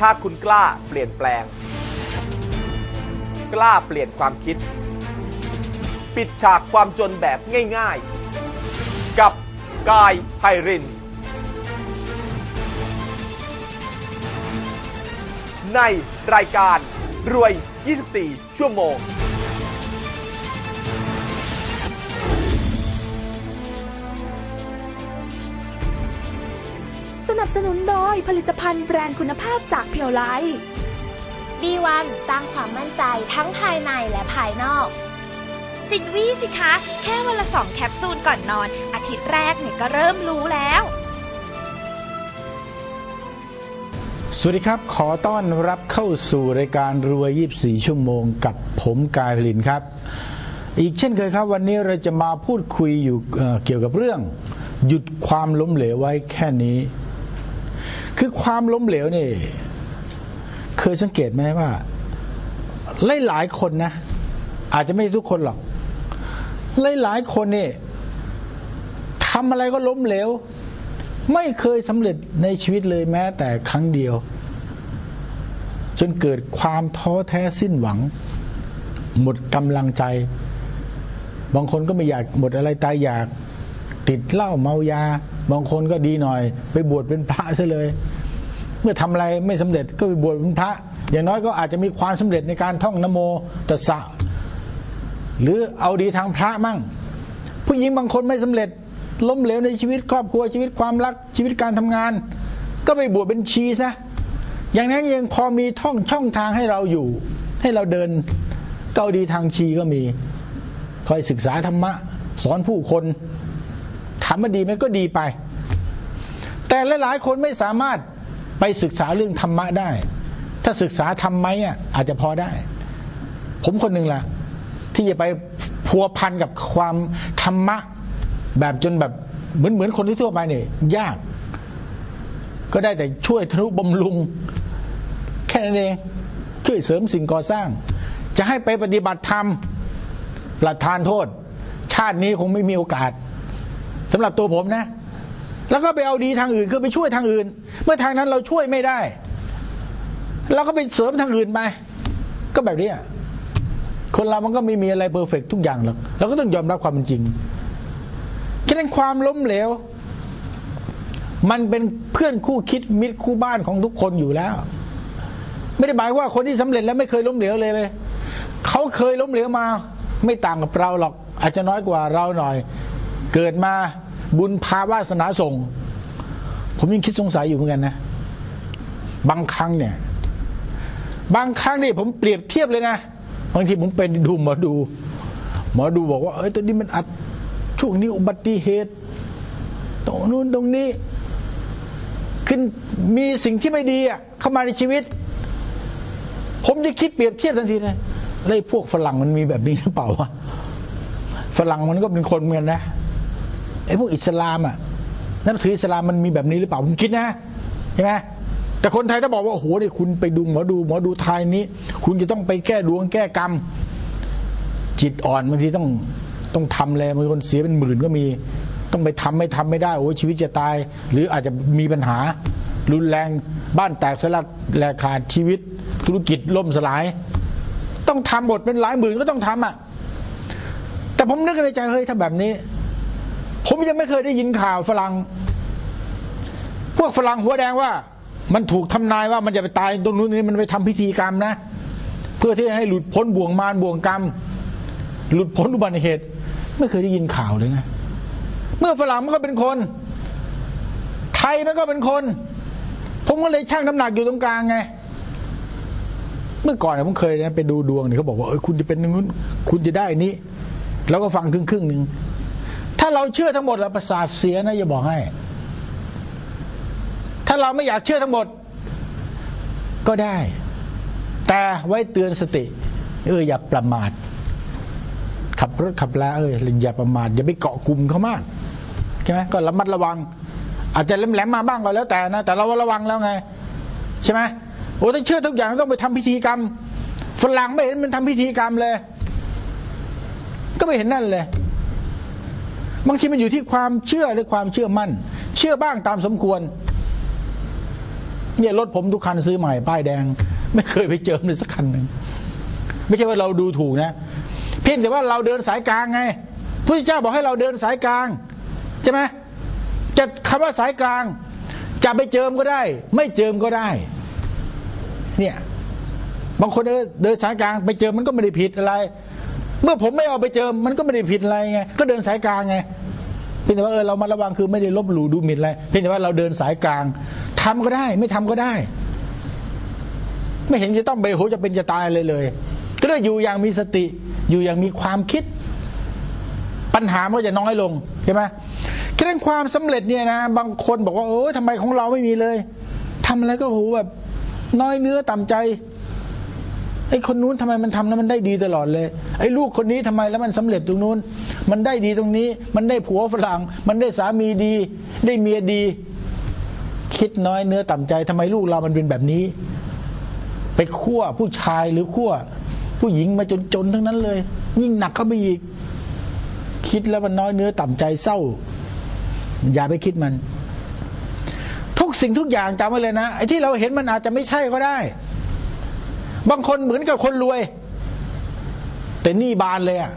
ถ้าคุณกล้าเปลี่ยนแปลง กล้าเปลี่ยนความคิด ปิดฉากความจนแบบง่ายๆ กับกายไพริน ในรายการรวย 24 ชั่วโมง สนับสนุนโดยผลิตภัณฑ์แบรนด์คุณภาพจากเพียวไล B1 สร้างความมั่นใจทั้งภายในและภายนอก สินวี่สิคะ แค่วันละสองแคปซูลก่อนนอน อาทิตย์แรกเนี่ยก็เริ่มรู้แล้ว สวัสดีครับ ขอต้อนรับเข้าสู่รายการรวย 24 ชั่วโมงกับผมกายผลินครับ อีกเช่นเคยครับ วันนี้เราจะมาพูดคุยอยู่เอ่อเกี่ยวกับเรื่อง หยุดความล้มเหลวไว้แค่นี้ คือความล้มเหลวนี่ เคยสังเกตไหมว่าหลายๆคนนะ อาจจะไม่ใช่ทุกคนหรอกหลายๆคนนี่ทำอะไรก็ล้มเหลว ไม่เคยสำเร็จในชีวิตเลยแม้แต่ครั้งเดียว จนเกิดความท้อแท้สิ้นหวัง หมดกำลังใจ บางคนก็ไม่อยากหมดอะไรตายอยาก ติดเหล้าเมายา บางคนก็ดีหน่อย ไปบวชเป็นพระซะเลย เมื่อทำอะไรไม่สำเร็จก็ไปบวชเป็นพระ อย่างน้อยก็อาจจะมีความสำเร็จในการท่องนโมตัสสะหรือเอาดีทางพระมั่ง ผู้หญิงบางคนไม่สำเร็จ ล้มเหลวในชีวิตครอบครัวชีวิตความรักชีวิตการทำงาน ก็ไปบวชเป็นชีซะอย่างนั้นยังพอมีท่องช่องทางให้เราอยู่ ให้เราเดินเก้าดีทางชีก็มีคอยศึกษาธรรมะ สอนผู้คนามว่าดีไหมก็ดีไป แต่หลายๆคนไม่สามารถไปศึกษาเรื่องธรรมะได้ ถ้าศึกษาธรรมไหมอะอาจจะพอได้ ผมคนหนึ่งล่ะ ที่จะไปพัวพันกับความธรรมะ แบบจนแบบเหมือนเหมือนคนทั่วไปเนี่ยยาก ก็ได้แต่ช่วยทนุบำรุง แค่นั้นเองช่วยเสริมสิ่งก่อสร้าง จะให้ไปปฏิบัติธรรมประทานโทษ ชาตินี้คงไม่มีโอกาส สำหรับตัวผมนะ แล้วก็ไปเอาดีทางอื่นคือไปช่วยทางอื่น เมื่อทางนั้นเราช่วยไม่ได้เราก็ไปเสริมทางอื่นไปก็แบบนี้คนเรามันก็ไม่มีอะไรเพอร์เฟกทุกอย่างหรอกเราก็ต้องยอมรับความเป็นจริงฉะนั้นความล้มเหลว มันเป็นเพื่อนคู่คิดมิตรคู่บ้านของทุกคนอยู่แล้ว ไม่ได้หมายว่าคนที่สำเร็จแล้วไม่เคยล้มเหลวเลยเลยเขาเคยล้มเหลวมา ไม่ต่างกับเราหรอก อาจจะน้อยกว่าเราหน่อย เกิดมาบุญภาวาสนาส่ง ผมยังคิดสงสัยอยู่เหมือนกันนะ บางครั้งเนี่ย บางครั้งนี่ผมเปรียบเทียบเลยนะบางทีผมเป็นดูหมอดู หมอดูบอกว่า เอ้ยตอนนี้มันอัดช่วงนี้อุบัติเหตุตรงนู้นตรงนี้ ขึ้นมีสิ่งที่ไม่ดีอะเข้ามาในชีวิต ผมจะคิดเปรียบเทียบทันทีเลยไอ้พวกฝรั่งมันมีแบบนี้หรือเปล่าวะฝรั่งมันก็เป็นคนเหมือนนะ ไอ้พวกอิสลามอะนับถืออิสลามมันมีแบบนี้หรือเปล่าผมคิดนะใช่ไหมแต่คนไทยถ้าบอกว่าโอ้โหนี่คุณไปดูหมอดูหมอดูไทยนี้ คุณจะต้องไปแก้ดวงแก้กรรม จิตอ่อนบางทีต้องต้องทำเลยบางคนเสียเป็นหมื่นก็มี ต้องไปทำไม่ทำไม่ได้โอ้ชีวิตจะตาย หรืออาจจะมีปัญหา รุนแรงบ้านแตกสลักแหลกขาดชีวิต ธุรกิจล่มสลาย ต้องทำหมดเป็นหลายหมื่นก็ต้องทำอะแต่ผมนึกในใจเฮ้ยถ้าแบบนี้ ผมยังไม่เคยได้ยินข่าวฝรั่งพวกฝรั่งหัวแดงว่า มันถูกทำนายว่ามันจะไปตายตรงนู้นนี่มันไปทำพิธีกรรมนะ เพื่อที่จะให้หลุดพ้นบ่วงมารบ่วงกรรม หลุดพ้นอุบัติเหตุ ไม่เคยได้ยินข่าวเลยนะ เมื่อฝรั่งมันก็เป็นคน ไทยมันก็เป็นคน ผมก็เลยชั่งน้ำหนักอยู่ตรงกลางไงเมื่อก่อนผมเคยนะไปดูดวงเนี่ยเขาบอกว่าเออคุณจะเป็นนู้นคุณจะได้นี้เราก็ฟังครึ่งครึ่งหนึ่ง ถ้าเราเชื่อทั้งหมดแล้วประสาทเสียนะอย่าบอกให้ ถ้าเราไม่อยากเชื่อทั้งหมด ก็ได้ แต่ไว้เตือนสติ เอออย่าประมาท ขับรถขับลาเอออย่าประมาทอย่าไปเกาะกลุ่มเขามากใช่ไหมก็ระมัดระวัง อาจจะแหลมๆมาบ้างก็แล้วแต่นะ แต่เราระวังแล้วไง ใช่ไหมโอ้ต้องเชื่อทุกอย่างต้องไปทำพิธีกรรมฝรั่งไม่เห็นมันทำพิธีกรรมเลย ก็ไม่เห็นนั่นเลย บางทีมันอยู่ที่ความเชื่อหรือความเชื่อมั่น เชื่อบ้างตามสมควร เนี่ยรถผมทุกคันซื้อใหม่ป้ายแดง ไม่เคยไปเจิมเลยสักคันหนึ่งไม่ใช่ว่าเราดูถูกนะ เพียงแต่ว่าเราเดินสายกลางไงพระเจ้าบอกให้เราเดินสายกลางใช่ไหมจะคำว่าสายกลาง จะไปเจิมก็ได้ ไม่เจิมก็ได้ เนี่ยบางคนเดินเดินสายกลาง ไปเจิมมันก็ไม่ได้ผิดอะไร เมื่อผมไม่เอาไปเจิมมันก็ไม่ได้ผิดอะไรไงก็เดินสายกลางไงเพียงแต่ว่าเออเรามาระวังคือไม่ได้ลบหลู่ดูหมิ่นอะไรเพียงแต่ว่าเราเดินสายกลางทำก็ได้ ไม่ทำก็ได้ ไม่เห็นจะต้องเบโหจะเป็นจะตายเลยเลย ก็ได้อยู่อย่างมีสติ อยู่อย่างมีความคิด ปัญหามันก็จะน้อยลงใช่ไหมแค่นั้นความสำเร็จเนี่ยนะบางคนบอกว่าเออทำไมของเราไม่มีเลยทำอะไรก็โหแบบน้อยเนื้อต่ำใจ ไอ้คนนู้นทำไมมันทำแล้วมันได้ดีตลอดเลย ไอ้ลูกคนนี้ทำไมแล้วมันสำเร็จตรงนู้น มันได้ดีตรงนี้ มันได้ผัวฝรั่ง มันได้สามีดี ได้เมียดี คิดน้อยเนื้อต่ำใจทำไมลูกเรามันเป็นแบบนี้ ไปคั่วผู้ชายหรือคั่วผู้หญิงมาจนๆทั้งนั้นเลย ยิ่งหนักเข้าไปอีก คิดแล้วมันน้อยเนื้อต่ำใจเศร้า อย่าไปคิดมัน ทุกสิ่งทุกอย่างจำไว้เลยนะไอ้ที่เราเห็นมันอาจจะไม่ใช่ก็ได้ บางคนเหมือนกับคนรวย แต่หนี่บานเลยอะ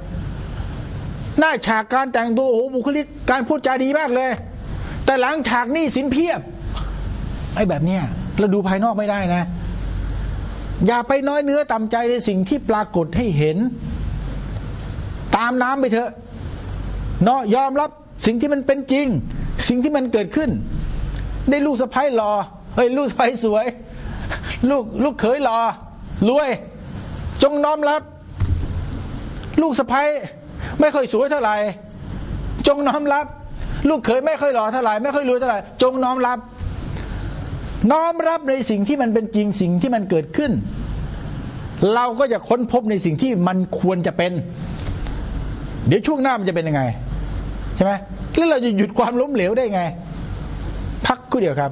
หน้าฉากการแต่งตัวโอ้โหบุคลิกการพูดจาดีมากเลย แต่หลังฉากหนี่สินเพียบ ไอ้แบบเนี้ยเราดูภายนอกไม่ได้นะ อย่าไปน้อยเนื้อต่ำใจในสิ่งที่ปรากฏให้เห็น ตามน้ำไปเถอะเนาะยอมรับสิ่งที่มันเป็นจริง สิ่งที่มันเกิดขึ้น ได้ลูกสะใภ้หล่อเฮ้ยลูกสะใภ้สวย ลูกลูกเขยหล่อ รวย จงน้อมรับ ลูกสะใภ้ไม่ค่อยสวยเท่าไหร่จงน้อมรับ ลูกเขยไม่ค่อยหล่อเท่าไหร่ไม่ค่อยรวยเท่าไหร่จงน้อมรับ น้อมรับในสิ่งที่มันเป็นจริงสิ่งที่มันเกิดขึ้น เราก็จะค้นพบในสิ่งที่มันควรจะเป็น เดี๋ยวช่วงหน้ามันจะเป็นยังไง ใช่ไหมแล้วเราจะหยุดความล้มเหลวได้ไง พักกูเดียวครับ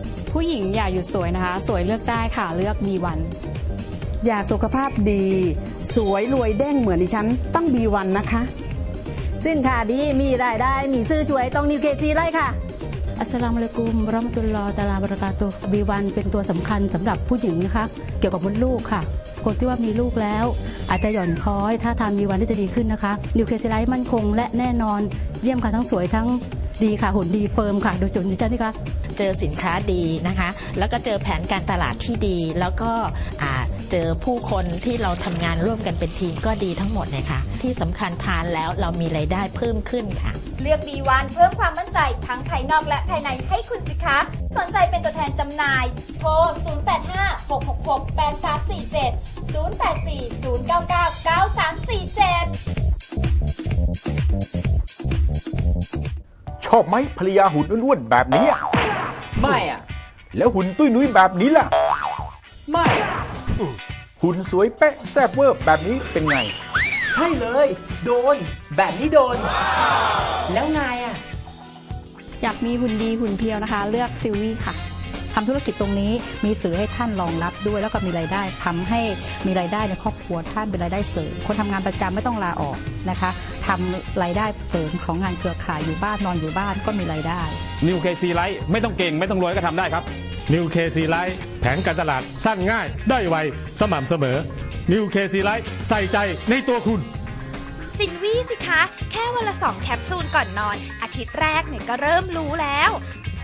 ผู้หญิงอย่าหยุดสวยนะคะ สวยเลือกได้ค่ะเลือก B1 อยากสุขภาพดี สวยรวยเด้งเหมือนดิฉันต้องบีวันนะคะ สินค้าดีมีรายได้มีซื้อช่วยต้องนิวเคซีไล่ค่ะ อัสสลามุอะลัยกุมวะเราะมะตุลลอฮ์ตะอาลาบะเราะกาตุฮ์ B1 เป็นตัวสำคัญสำหรับผู้หญิงนะคะ เกี่ยวกับมดลูกค่ะ คนที่ว่ามีลูกแล้ว อาจจะหย่อนคล้อย ถ้าทาน B1 ที่จะดีขึ้นนะคะนิวเคลีไลท์มั่นคงและแน่นอน เยี่ยมค่ะทั้งสวยทั้ง ดีค่ะหุ่นดีเฟิร์มค่ะโดยจุดดิฉันนี่คะเจอสินค้าดีนะคะ แล้วก็เจอแผนการตลาดที่ดี แล้วก็อ่าเจอผู้คนที่เราทำงานร่วมกันเป็นทีมก็ดีทั้งหมดเลยค่ะ ที่สำคัญทานแล้วเรามีไรายได้เพิ่มขึ้นค่ะ เลือก B1 เพิ่มความมั่นใจทั้งภายนอกและภายในให้คุณสิคะสนใจเป็นตัวแทนจำหน่าย โทร 0856683347 0840999347ช อบไหมภรรยาหุ่นอ้วนๆแบบนี้อะไม่อะ แล้วหุ่นตุ้ยนุ้ยแบบนี้ล่ะ ไม่หุ่นสวยเป๊ะแซ่บเวอร์แบบนี้เป็นไง ใช่เลย โดน แบบนี้โดน แล้วนายอะ อยากมีหุ่นดีหุ่นเพียวนะคะ เลือกซิลวี่ค่ะ ทำธุรกิจตรงนี้มีสื่อให้ท่านรองรับด้วย แล้วก็มีรายได้ทำให้มีรายได้ในครอบครัวท่านเป็นรายได้เสริมคนทำงานประจำไม่ต้องลาออกนะคะทำรายได้เสริมของงานเครือข่ายอยู่บ้านนอนอยู่บ้านก็มีรายได้นิวเคซีไลท์ไม่ต้องเก่งไม่ต้องรวยก็ทำได้ครับนิวเคซีไลท์แผนการตลาดสั้นง่าย ได้ไว สม่ำเสมอนิวเคซีไลท์ใส่ใจในตัวคุณ สินวี่สิคะ แค่วันละสองแคปซูลก่อนนอน อาทิตย์แรกเนี่ยก็เริ่มรู้แล้ว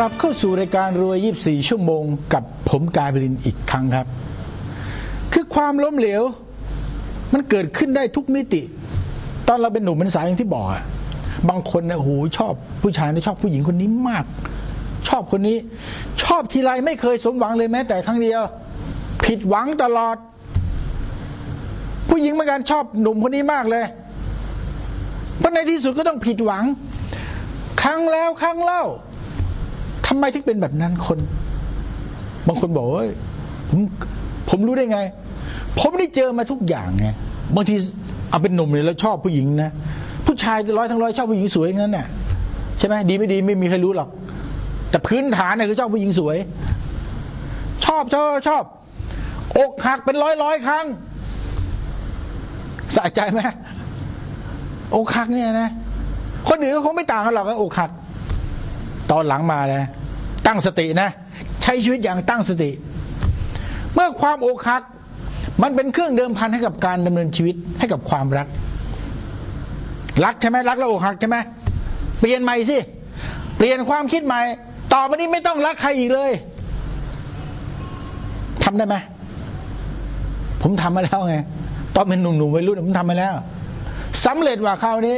ลับเข้าสู่รายการรวย 24 ชั่วโมง กับผมกายบรินอีกครั้งครับ คือความล้มเหลว มันเกิดขึ้นได้ทุกมิติ ตอนเราเป็นหนุ่มเป็นสาวอย่างที่บอกอะบางคนนะโอ้โหชอบผู้ชายนะชอบผู้หญิงคนนี้มาก ชอบคนนี้ ชอบทีไรไม่เคยสมหวังเลยแม้ แต่ครั้งเดียว ผิดหวังตลอด ผู้หญิงเหมือนกันชอบหนุ่มคนนี้มากเลยเพราะในที่สุดก็ต้องผิดหวัง ครั้งแล้วครั้งเล่า ทำไมถึงเป็นแบบนั้นคน บางคนบอกว่าเฮ้ยผมผมรู้ได้ไง ผมได้เจอมาทุกอย่างไงบางทีเอาเป็นหนุ่มเลยแล้วชอบผู้หญิงนะผู้ชายร้อยทั้งร้อยชอบผู้หญิงสวยอย่างนั้นน่ะใช่ไหมดีไม่ดีไม่มีใครรู้หรอก แต่พื้นฐานเนี่ยคือชอบผู้หญิงสวย ชอบชอบชอบอกหักเป็นร้อยร้อยครั้งสะใจไหมอกหักเนี่ยนะ คนอื่นก็คงไม่ต่างกันหรอกกับอกหัก ตอนหลังมาเลย ตั้งสตินะ ใช้ชีวิตอย่างตั้งสติ เมื่อความอกหัก มันเป็นเครื่องเดิมพันให้กับการดำเนินชีวิตให้กับความรัก รักใช่ไหมรักแล้วอกหักใช่ไหมเปลี่ยนใหม่สิเปลี่ยนความคิดใหม่ ต่อไปนี้ไม่ต้องรักใครอีกเลยทำได้ไหมผมทำมาแล้วไงตอนเป็นหนุ่มๆวัยรุ่นผมทำมาแล้วสำเร็จว่าคราวนี้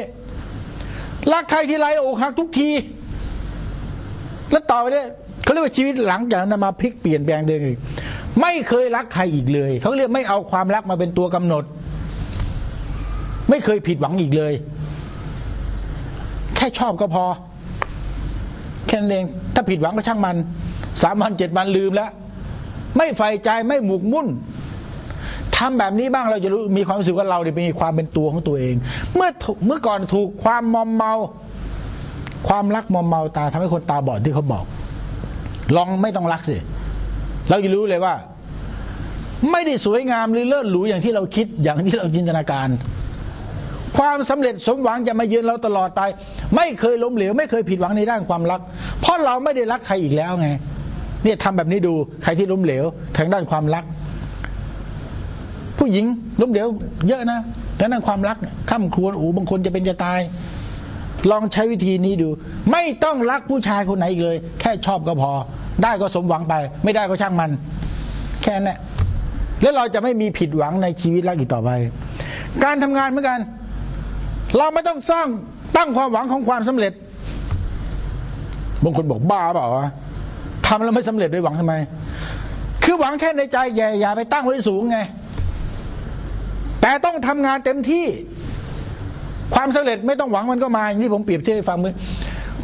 รักใครทีไรอกหักทุกที แล้วต่อไปเนี่ยเขาเรียกว่าชีวิตหลังจากนั้นมาพลิกเปลี่ยนแปลงเดิมอีกไม่เคยรักใครอีกเลย เขาเรียกไม่เอาความรักมาเป็นตัวกำหนด ไม่เคยผิดหวังอีกเลย แค่ชอบก็พอ แค่นั้นเอง ถ้าผิดหวังก็ช่างมัน สามวันเจ็ดวันลืมแล้ว ไม่ใฝ่ใจไม่หมกมุ่นทำแบบนี้บ้างเราจะรู้มีความรู้สึกว่าเราเนี่ยมีความเป็นตัวของตัวเอง เมื่อเมื่อก่อนถูกความมอมเมา ความรักมอมเมาตาทำให้คนตาบอดที่เขาบอก ลองไม่ต้องรักสิ เราจะรู้เลยว่า ไม่ได้สวยงามหรือเลิศหรูอย่างที่เราคิดอย่างที่เราจินตนาการ ความสำเร็จสมหวังจะมาเยือนเราตลอดไป ไม่เคยล้มเหลว ไม่เคยผิดหวังในด้านความรัก เพราะเราไม่ได้รักใครอีกแล้วไง เนี่ยทำแบบนี้ดูใครที่ล้มเหลวทางด้านความรัก ผู้หญิงล้มเหลวเยอะนะทางด้านความรักข้ามครวนอูบางคนจะเป็นจะตาย ลองใช้วิธีนี้ดู ไม่ต้องรักผู้ชายคนไหนอีกเลย แค่ชอบก็พอ ได้ก็สมหวังไป ไม่ได้ก็ช่างมัน แค่นั้นแล้วเราจะไม่มีผิดหวังในชีวิตรักอีกต่อไป การทำงานเหมือนกัน เราไม่ต้องสร้างตั้งความหวังของความสำเร็จบางคนบอกบ้าเปล่าวะทำแล้วไม่สำเร็จด้วยหวังทำไม คือหวังแค่ในใจอย่าอย่าไปตั้งไว้สูงไง แต่ต้องทำงานเต็มที่ ความสำเร็จไม่ต้องหวังมันก็มาอย่างนี้ผมเปรียบเทียบให้ฟังมือ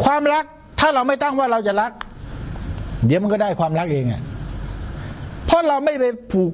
ความรักถ้าเราไม่ตั้งว่าเราจะรัก เดี๋ยวมันก็ได้ความรักเองอะเพราะเราไม่ไปผูก